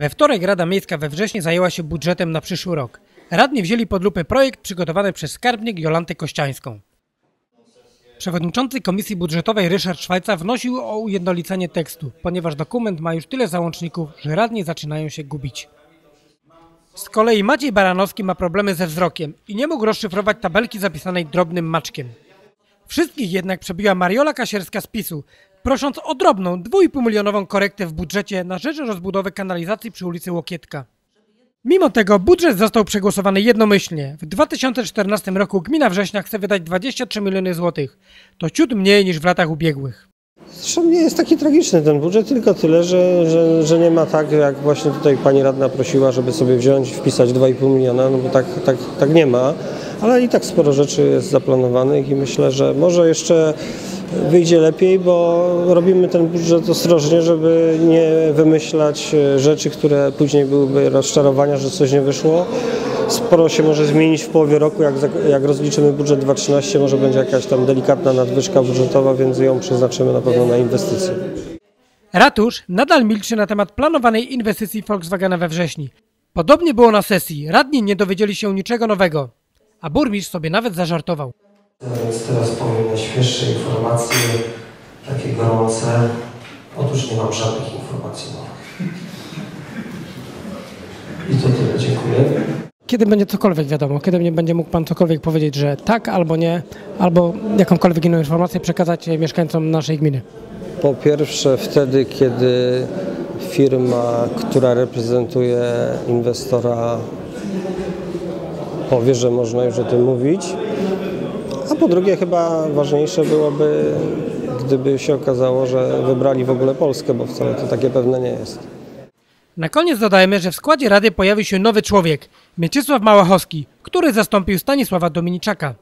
We wtorek Rada Miejska we wrześniu zajęła się budżetem na przyszły rok. Radni wzięli pod lupę projekt przygotowany przez skarbnik Jolantę Kościańską. Przewodniczący Komisji Budżetowej Ryszard Szwajca wnosił o ujednolicenie tekstu, ponieważ dokument ma już tyle załączników, że radni zaczynają się gubić. Z kolei Maciej Baranowski ma problemy ze wzrokiem i nie mógł rozszyfrować tabelki zapisanej drobnym maczkiem. Wszystkich jednak przebiła Mariola Kasierska z PiSu, prosząc o drobną, 2,5 milionową korektę w budżecie na rzecz rozbudowy kanalizacji przy ulicy Łokietka. Mimo tego budżet został przegłosowany jednomyślnie. W 2014 roku gmina Września chce wydać 23 miliony złotych. To ciut mniej niż w latach ubiegłych. Zresztą nie jest taki tragiczny ten budżet, tylko tyle, że, że, że nie ma tak, jak właśnie tutaj pani radna prosiła, żeby sobie wziąć i wpisać 2,5 miliona, no bo tak, tak, tak nie ma. Ale i tak sporo rzeczy jest zaplanowanych i myślę, że może jeszcze wyjdzie lepiej, bo robimy ten budżet ostrożnie, żeby nie wymyślać rzeczy, które później byłyby rozczarowania, że coś nie wyszło. Sporo się może zmienić w połowie roku, jak, jak rozliczymy budżet 2013, może będzie jakaś tam delikatna nadwyżka budżetowa, więc ją przeznaczymy na pewno na inwestycje. Ratusz nadal milczy na temat planowanej inwestycji Volkswagena we wrześniu. Podobnie było na sesji. Radni nie dowiedzieli się niczego nowego, a burmistrz sobie nawet zażartował. Więc teraz powiem najświeższe informacje, takie gorące. Otóż nie mam żadnych informacji nowych. I to tyle, dziękuję. Kiedy będzie cokolwiek wiadomo? Kiedy nie będzie mógł Pan cokolwiek powiedzieć, że tak albo nie, albo jakąkolwiek inną informację przekazać mieszkańcom naszej gminy? Po pierwsze wtedy, kiedy firma, która reprezentuje inwestora powie, że można już o tym mówić. A po drugie chyba ważniejsze byłoby, gdyby się okazało, że wybrali w ogóle Polskę, bo wcale to takie pewne nie jest. Na koniec dodajmy, że w składzie Rady pojawił się nowy człowiek, Mieczysław Małachowski, który zastąpił Stanisława Dominiczaka.